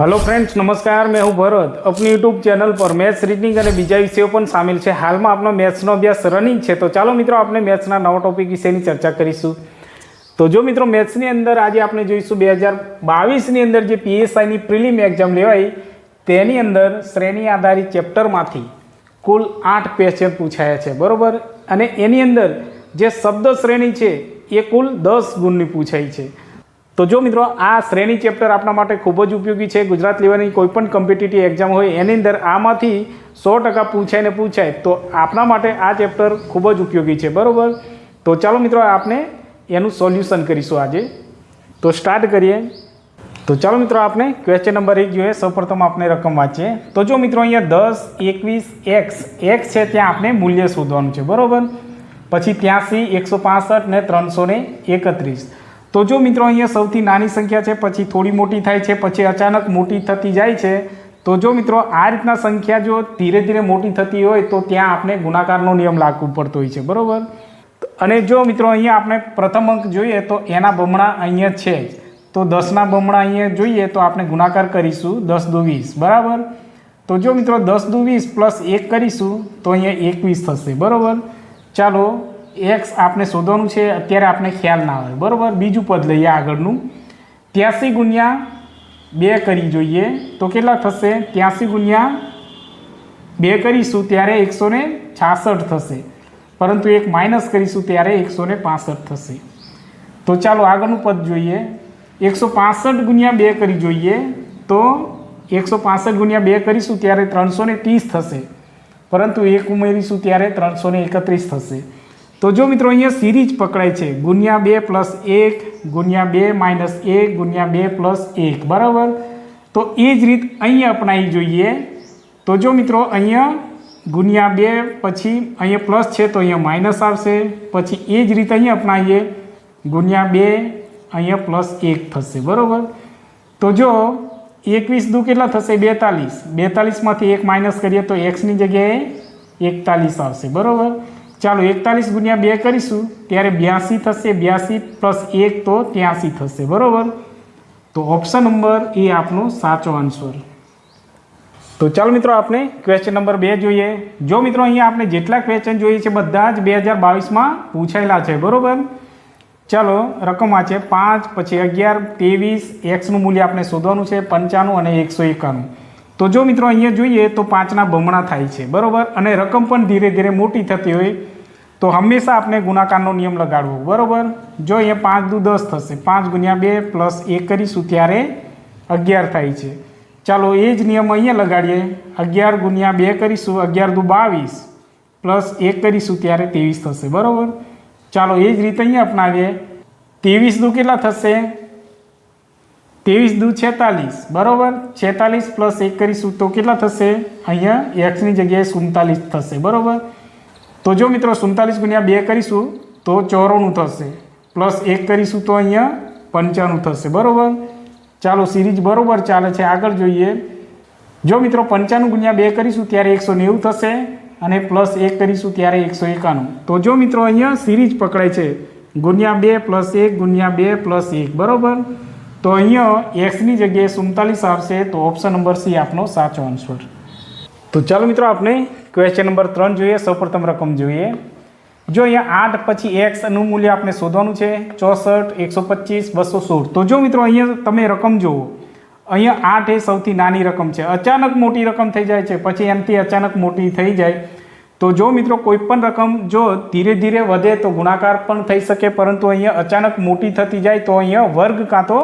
Hello friends નમસ્કાર. મેં હું ભરત. આપની યુટ્યુબ ચેનલ પર મેથ્સ રીડિંગ અને બીજા વિષયો પણ સામેલ છે. હાલમાં આપણો મેથ્સનો અભ્યાસ રનિંગ છે. તો ચાલો મિત્રો, આપણે મેથ્સના નવા ટોપિક વિશેની ચર્ચા કરીશું. તો જો મિત્રો, મેથ્સની અંદર આજે આપણે જોઈશું બે હજાર બાવીસની અંદર જે પીએસઆઈની પ્રિલિમ એક્ઝામ લેવાય તેની અંદર શ્રેણી આધારિત ચેપ્ટરમાંથી કુલ આઠ ક્વેશ્ચન પૂછાયા છે. બરાબર? અને એની અંદર જે શબ્દ શ્રેણી છે, એ કુલ દસ ગુણની પૂછાય છે. તો જો મિત્રો, આ શ્રેણી ચેપ્ટર આપણા માટે ખૂબ જ ઉપયોગી છે. ગુજરાત લેવલની કોઈ પણ કોમ્પિટિટિવ એક્ઝામ હોય, એની અંદર આમાંથી સો ટકા પૂછાય ને પૂછાય, તો આપણા માટે આ ચેપ્ટર ખૂબ જ ઉપયોગી છે. બરાબર? તો ચાલો મિત્રો આપણે એનું સોલ્યુશન કરીશું આજે. તો સ્ટાર્ટ કરીએ. તો ચાલો મિત્રો આપણે ક્વેશ્ચન નંબર એક જોઈએ. સૌપ્રથમ આપણે રકમ વાંચીએ. તો જો મિત્રો, અહીંયા દસ, એકવીસ, એક્સ એક્સ છે, ત્યાં આપણે મૂલ્ય શોધવાનું છે. બરાબર? પછી ત્યાંસી, એકસો પાસઠ ને ત્રણસો ને એકત્રીસ. તો જો મિત્રો અહીંયા સૌથી નાની સંખ્યા છે, પછી થોડી મોટી થાય છે, પછી અચાનક મોટી થતી જાય છે, તો જો મિત્રો આ રીતના સંખ્યા જો ધીરે ધીરે મોટી થતી હોય, તો ત્યાં આપણે ગુણાકારનો નિયમ લાગુ પડતો હોય છે, બરાબર? અને જો મિત્રો અહીંયા આપણે પ્રથમ અંક જોઈએ, તો એના બમણા અહીંયા છે જ. તો દસના બમણા અહીંયા જોઈએ, તો આપણે ગુણાકાર કરીશું, દસ દુ વીસ, બરાબર? તો જો મિત્રો દસ દુ વીસ પ્લસ એક કરીશું, તો અહીંયા એકવીસ થશે, બરાબર? ચાલો એક્સ આપણે શોધવાનું છે, અત્યારે આપણે ખ્યાલ ના હોય. બરાબર? બીજું પદ લઈએ આગળનું. ત્યાંસી ગુણ્યા બે કરી જોઈએ. તો કેટલા થશે? ત્યાંસી ગુણ્યા બે કરીશું ત્યારે એકસો ને છાસઠ થશે. પરંતુ એક માઇનસ કરીશું ત્યારે એકસો ને પાસઠ થશે. તો ચાલો આગળનું પદ જોઈએ. એકસો પાસઠ ગુણ્યા બે કરી જોઈએ. તો એકસો પાસઠ ગુણ્યા બે કરીશું ત્યારે ત્રણસો ત્રીસ થશે. પરંતુ એક ઉમેરીશું ત્યારે ત્રણસો ને એકત્રીસ થશે. તો જો મિત્રો અહીંયા સિરીજ પકડાય છે, ગુણ્યા બે પ્લસ એક, ગુણ્યા બે માઇનસ એક, ગુણ્યા બે પ્લસ એક, બરાબર? તો એ જ રીત અહીંયા અપનાવી જોઈએ. તો જો મિત્રો અહીંયા ગુણ્યા બે પછી અહીંયા પ્લસ છે તો અહીંયા માઇનસ આવશે. પછી એ જ રીતે અહીંયા અપનાવીએ, ગુણ્યા બે અહીંયા પ્લસ એક થશે, બરાબર? તો જો એકવીસ દુ કેટલા થશે? બેતાલીસ. બેતાલીસમાંથી એક માઇનસ કરીએ તો એક્સની જગ્યાએ એકતાલીસ આવશે, બરાબર? ચાલો એકતાલીસ ગુણ્યા બે કરીશું. ત્યારે બ્યાસી થશે, બ્યાસી પ્લસ એક તો ત્યાંસી થશે, બરાબર? તો ઓપ્શન નંબર એ આપનો સાચો આન્સર. તો ચાલો મિત્રો, આપણે ક્વેશ્ચન નંબર બે જોઈએ. જો મિત્રો, અહીંયા આપણે જેટલા ક્વેશ્ચન જોઈએ છે, બધા જ બે હજાર બાવીસમાં પૂછાયેલા છે, બરાબર? ચાલો, રકમ આ છે પાંચ, પછી અગિયાર, ત્રેવીસ એક્સનું મૂલ્ય આપણે શોધવાનું છે, પંચાણું અને એકસો એકાણું. તો જો મિત્રો અહીંયા જોઈએ તો પાંચના બમણા થાય છે, બરાબર? અને રકમ પણ ધીરે ધીરે મોટી થતી હોય તો હંમેશા આપણે ગુણાકારનો નિયમ લગાડવો, બરાબર? જો અહીંયા પાંચ દુ દસ થશે, પાંચ ગુણ્યા બે પ્લસ એક કરીશું ત્યારે અગિયાર થાય છે. ચાલો એ જ નિયમ અહીંયા લગાડીએ. અગિયાર ગુણ્યા બે કરીશું, અગિયાર દુ બાવીસ પ્લસ એક કરીશું ત્યારે ત્રેવીસ થશે, બરાબર? ચાલો એ જ રીતે અહીંયા અપનાવીએ. ત્રેવીસ દુ કેટલા થશે? ત્રેવીસ દુ છેતાલીસ, બરાબર? છેતાલીસ પ્લસ એક કરીશું તો કેટલા થશે? અહીંયા એક્સની જગ્યાએ સુડતાલીસ થશે, બરાબર? તો જો મિત્રો સુડતાલીસ ગુણ્યા બે કરીશું, તો ચોરાણું થશે. પ્લસ એક કરીશું તો અહીંયા પંચાણું થશે, બરાબર? ચાલો સિરીઝ બરાબર ચાલે છે, આગળ જોઈએ. જો મિત્રો પંચાણું ગુણ્યા બે કરીશું ત્યારે એકસો નેવું થશે અને પ્લસ એક કરીશું ત્યારે એકસો એકાણું. તો જો મિત્રો અહીંયા સિરીઝ પકડાય છે, ગુણ્યા બે પ્લસ એક ગુણ્યા બે પ્લસ એક, બરાબર? તો અહીંયા એક્સની જગ્યાએ સુડતાલીસ આવશે તો ઓપ્શન નંબર સી આપનો સાચો આન્સર તો ચાલો મિત્રો આપણે ક્વેશ્ચન નંબર ત્રણ જોઈએ. સૌપ્રથમ રકમ જોઈએ. જો અહીંયા આઠ પછી એક્સનું મૂલ્ય આપણે શોધવાનું છે, ચોસઠ, એકસો પચીસ, બસો સોળ. તો જો મિત્રો અહીંયા તમે રકમ જુઓ. અહીંયા આઠ એ સૌથી નાની રકમ છે. અચાનક મોટી રકમ થઈ જાય છે, પછી એમથી અચાનક મોટી થઈ જાય. તો જો મિત્રો કોઈ પણ રકમ જો ધીરે ધીરે વધે તો ગુણાકાર પણ થઈ શકે, પરંતુ અહીંયા અચાનક મોટી થતી જાય તો અહીંયા વર્ગ કાં તો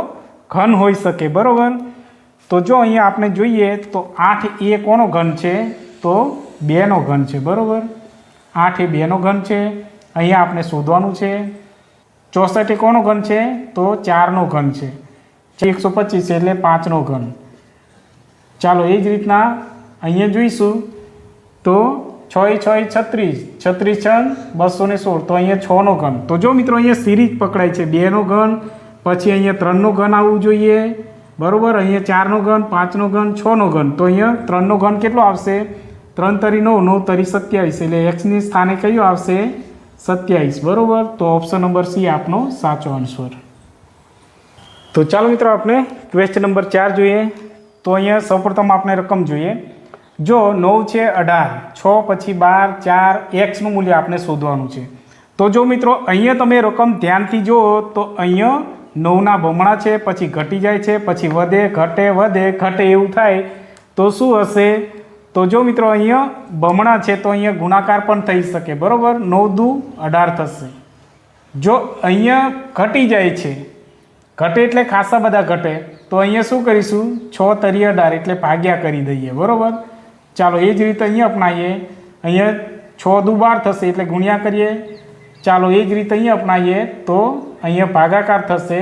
ઘન હોઈ શકે, બરાબર? તો જો અહીંયા આપણે જોઈએ, તો આઠ એ કોનો ઘન છે? તો બેનો ઘન છે, બરાબર? આઠ એ બેનો ઘન છે. અહીંયા આપણે શોધવાનું છે. ચોસઠ એ કોનો ઘન છે? તો ચારનો ઘન છે. એકસો પચીસ એટલે પાંચનો ઘન. ચાલો, એ જ રીતના અહીંયા જોઈશું. તો છ એ છ એ છત્રીસ. છત્રીસ છ બસો ને સોળ. તો અહીંયા છનો ઘન. તો જો મિત્રો, અહીંયા સિરીજ પકડાય છે. બેનો ઘન પછી અહીંયા ત્રણનો ઘન આવવું જોઈએ. બરાબર? અહીંયા ચારનો ઘન, પાંચનો ઘન, છનો ઘન. તો અહીંયા ત્રણનો ઘન કેટલો આવશે? ત્રણ તરી નવ નવ તરી સત્યાવીસ. એટલે એક્સની સ્થાને કયું આવશે? સત્યાવીસ. બરાબર? તો ઓપ્શન નંબર સી આપનો સાચો આન્સર તો ચાલો મિત્રો, આપણે ક્વેશ્ચન નંબર ચાર જોઈએ. તો અહીંયા સૌપ્રથમ આપણે રકમ જોઈએ. જો નવ છે અઢાર, છ પછી બાર, ચાર એક્સનું મૂલ્ય આપણે શોધવાનું છે. તો જો મિત્રો, અહીંયા તમે રકમ ધ્યાનથી જુઓ તો અહીંયા નવના બમણા છે, પછી ઘટી જાય છે, પછી વધે, ઘટે વધે, ઘટે એવું થાય, તો શું હશે? તો જો મિત્રો અહીંયા બમણા છે, તો અહીંયા ગુણાકાર પણ થઈ શકે, બરાબર? નવ દુ અઢાર થશે. જો અહીંયા ઘટી જાય છે, ઘટે એટલે ખાસા બધા ઘટે, તો અહીંયા શું કરીશું? છ તરી અઢાર એટલે ભાગ્યા કરી દઈએ, બરાબર? ચાલો એ જ રીતે અહીંયા અપનાવીએ. અહીંયા છ દુ બાર થશે એટલે ગુણ્યા કરીએ. ચાલો એ જ રીતે અહીંયા અપનાવીએ તો અહીંયા ભાગાકાર થશે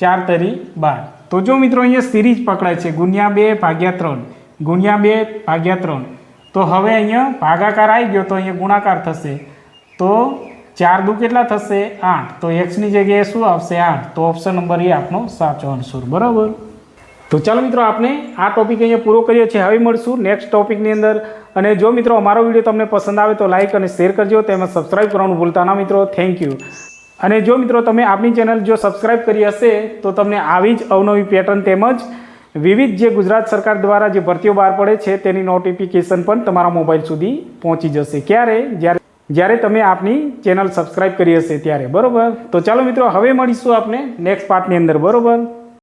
ચાર તરી બાર. તો જો મિત્રો અહીંયા સિરીજ પકડાય છે, ગુણ્યા બે ભાગ્યા ત્રણ, ગુણ્યા બે ભાગ્યા ત્રણ. તો હવે અહીંયા ભાગાકાર આવી ગયો તો અહીંયા ગુણાકાર થશે. તો ચાર દુ કેટલા થશે? આઠ. તો એક્સની જગ્યાએ શું આવશે? આઠ. તો ઓપ્શન નંબર એ આપણો સાચો આન્સર બરાબર? તો ચાલો મિત્રો આપણે આ ટોપિક અહીંયા પૂરો કર્યો છે હવે મળશું નેક્સ્ટ ટોપિકની અંદર. અને જો મિત્રો અમારો વીડિયો તમને પસંદ આવે તો લાઇક અને શેર કરજો. તેમજ સબસ્ક્રાઇબ કરવાનું ભૂલતા ના મિત્રો. થેન્ક યુ અને જો મિત્રો તમે આપની ચેનલ જો સબસ્ક્રાઇબ કરી હશે, તો તમને આવી જ અવનવી પેટર્ન તેમજ વિવિધ જે ગુજરાત સરકાર દ્વારા જે ભરતીઓ બહાર પડે છે, તેની નોટિફિકેશન પણ તમારા મોબાઈલ સુધી પહોંચી જશે. ક્યારે? જ્યારે જ્યારે તમે આપની ચેનલ સબસ્ક્રાઇબ કરી હશે ત્યારે. બરોબર? તો ચાલો મિત્રો, હવે મળીશું આપણે નેક્સ્ટ પાર્ટની અંદર. બરોબર?